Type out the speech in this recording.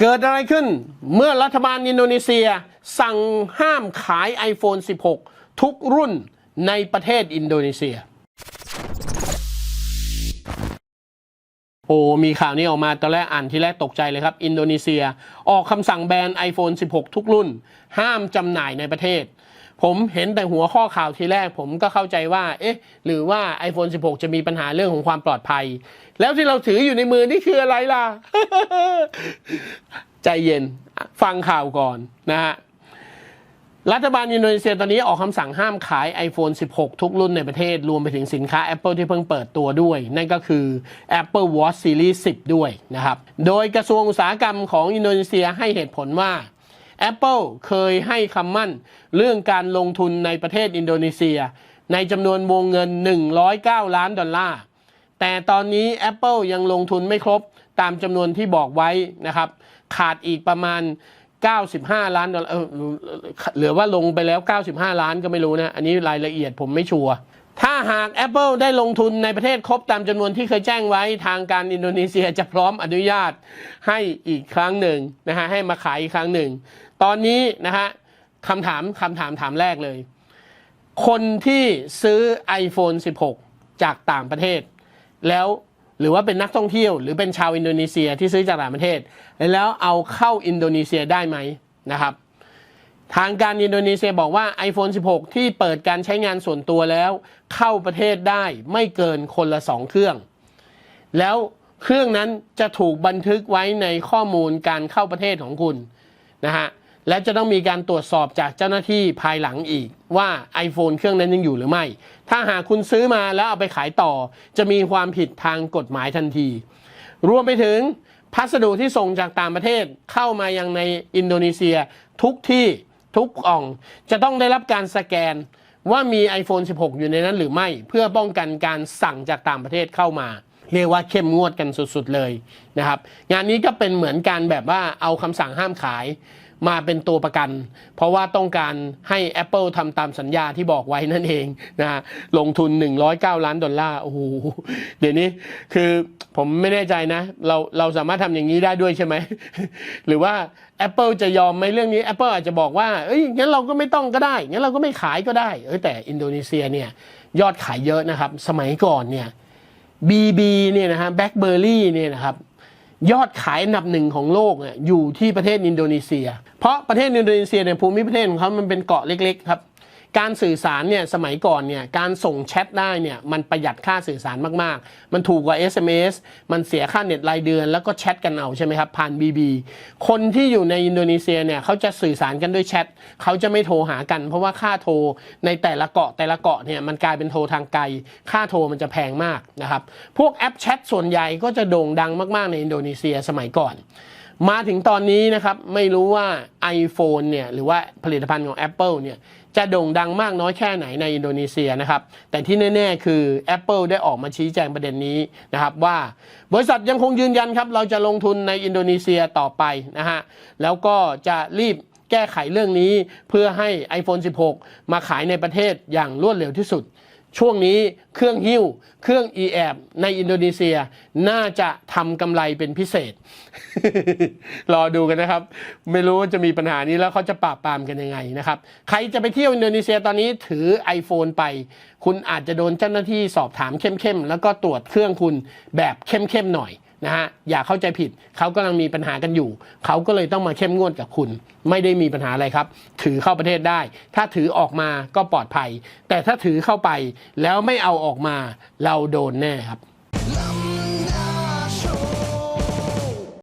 เกิดอะไรขึ้นเมื่อรัฐบาลอินโดนีเซีย สั่งห้ามขาย iPhone 16 ทุกรุ่นในประเทศอินโดนีเซีย โอ้มีข่าวนี้ออกมาตอนแรกอ่านที่แรกตกใจเลยครับ อินโดนีเซีย ออกคำสั่งแบน iPhone 16 ทุกรุ่น ห้ามจำหน่ายในประเทศ ผมเห็นแต่หัวข้อข่าวทีแรก ผมก็เข้าใจว่า เอ๊ะ หรือว่า iPhone 16 จะมีปัญหาเรื่องของความปลอดภัย แล้วที่เราถืออยู่ในมือนี่คืออะไรล่ะ ใจเย็นฟังข่าวก่อนนะฮะรัฐบาลอินโดนีเซียตอนนี้ออกคำสั่งห้ามขาย iPhone 16 ทุกรุ่นในประเทศ รวมไปถึงสินค้า Apple ที่เพิ่งเปิดตัวด้วย นั่นก็คือ Apple Watch Series 10 ด้วยนะครับ โดยกระทรวงอุตสาหกรรมของอินโดนีเซียให้เหตุผลว่า Apple เคยให้คำมั่น เรื่องการลงทุนในประเทศอินโดนีเซีย ในจำนวนวงเงิน 109 ล้านดอลลาร์ แต่ตอนนี้ Apple ยังลงทุนไม่ครบตามจำนวนที่บอกไว้นะครับ ขาดอีกประมาณ 95 ล้านดอลลาร์เหลือว่าลงไปแล้ว 95 ล้านก็ไม่รู้นะ อันนี้รายละเอียดผมไม่ชัวร์ถ้าหาก Apple ได้ลงทุนในประเทศครบตามจำนวนที่เคยแจ้งไว้ทางการอินโดนีเซียจะพร้อมอนุญาตให้อีกครั้งหนึ่งนะฮะให้มาขายอีกครั้งหนึ่ง ตอนนี้นะฮะคำถามคำถามถามแรกเลย คนที่ซื้อ iPhone 16 จากต่างประเทศ แล้ว หรือว่าเป็นนักท่องเที่ยว หรือเป็นชาวอินโดนีเซียที่ซื้อจากต่างประเทศ แล้วเอาเข้าอินโดนีเซียได้ไหมนะครับ ทางการอินโดนีเซียบอกว่า iPhone 16 ที่เปิดการใช้งานส่วนตัวแล้ว เข้าประเทศได้ไม่เกินคนละ 2 เครื่อง แล้วเครื่องนั้นจะถูกบันทึกไว้ในข้อมูลการเข้าประเทศของคุณนะฮะ และจะต้องมีการตรวจสอบจากเจ้าหน้าที่ภายหลังอีกว่า iPhone เครื่องนั้นยังอยู่หรือไม่ ถ้าหากคุณซื้อมาแล้วเอาไปขายต่อ จะมีความผิดทางกฎหมายทันที รวมไปถึงพัสดุที่ส่งจากต่างประเทศเข้ามายังในอินโดนีเซีย ทุกที่ทุกกล่อง จะต้องได้รับการสแกนว่ามี iPhone 16 อยู่ในนั้นหรือไม่ เพื่อป้องกันการสั่งจากต่างประเทศเข้ามา เรียกว่าเข้มงวดกันสุดๆเลยนะครับ งานนี้ก็เป็นเหมือนการแบบว่าเอาคำสั่งห้ามขาย มาเป็นตัวประกัน เพราะว่าต้องการให้ Apple ทำตามสัญญาที่บอกไว้นั่นเองนะฮะลงทุน 109 ล้านดอลลาร์โอ้โหเดี๋ยวนี้คือผมไม่แน่ใจนะ เราเราสามารถทำอย่างนี้ได้ด้วยใช่ไหม หรือว่า Apple จะยอมไหมเรื่องนี้ Apple อาจจะบอกว่าเอ้ยงั้นเราก็ไม่ต้องก็ได้งั้นเราก็ไม่ขายก็ได้เอ้ยแต่อินโดนีเซียเนี่ยยอดขายเยอะนะครับ สมัยก่อนเนี่ย BB เนี่ยนะฮะแบล็คเบอร์รี่เนี่ยนะครับ ยอดขายอันดับหนึ่งของโลกอยู่ที่ประเทศอินโดนีเซีย เพราะประเทศอินโดนีเซียเนี่ยภูมิประเทศของเขามันเป็นเกาะเล็กๆครับ การสื่อสารเนี่ยสมัยก่อนเนี่ยการส่งแชทได้เนี่ยมันประหยัดค่าสื่อสารมากๆ มันถูกกว่า SMS มันเสียค่าเน็ตรายเดือน แล้วก็แชทกันเอาใช่ไหมครับผ่าน BB คนที่อยู่ในอินโดนีเซียเนี่ยเขาจะสื่อสารกันด้วยแชทเขาจะไม่โทรหากัน เพราะว่าค่าโทรในแต่ละเกาะแต่ละเกาะเนี่ยมันกลายเป็นโทรทางไกล ค่าโทรมันจะแพงมากนะครับพวกแอปแชทส่วนใหญ่ก็จะโด่งดังมากๆในอินโดนีเซียสมัยก่อน มาถึงตอนนี้นะครับไม่รู้ว่า iPhone เนี่ยหรือว่าผลิตภัณฑ์ของ Apple เนี่ยจะโด่งดังมากน้อยแค่ไหนในอินโดนีเซียนะครับ แต่ที่แน่ ๆ คือ Apple ได้ออกมาชี้แจงประเด็นนี้นะครับว่า บริษัทยังคงยืนยันครับ เราจะลงทุนในอินโดนีเซียต่อไปนะฮะแล้วก็จะรีบแก้ไขเรื่องนี้เพื่อให้ iPhone 16 มาขายในประเทศอย่างรวดเร็วที่สุด ช่วงนี้เครื่องหิ้ว เครื่อง e แอในอินโดนีเซียน่าจะทำกำไรเป็นพิเศษ รอดูกันนะครับ ไม่รู้ว่าจะมีปัญหานี้แล้วเขาจะปราบปรามกันยังไงนะครับ ใครจะไปเที่ยวอินโดนีเซียตอนนี้ถือ iPhone ไป คุณอาจจะโดนเจ้าหน้าที่สอบถามเข้มๆ แล้วก็ตรวจเครื่องคุณแบบเข้มๆหน่อย นะฮะอย่าเข้าใจผิดเขากำลังมีปัญหากันอยู่ เขาก็เลยต้องมาเข้มงวดกับคุณ ไม่ได้มีปัญหาอะไรครับ ถือเข้าประเทศได้ ถ้าถือออกมาก็ปลอดภัย แต่ถ้าถือเข้าไปแล้วไม่เอาออกมาเราโดนแน่ครับ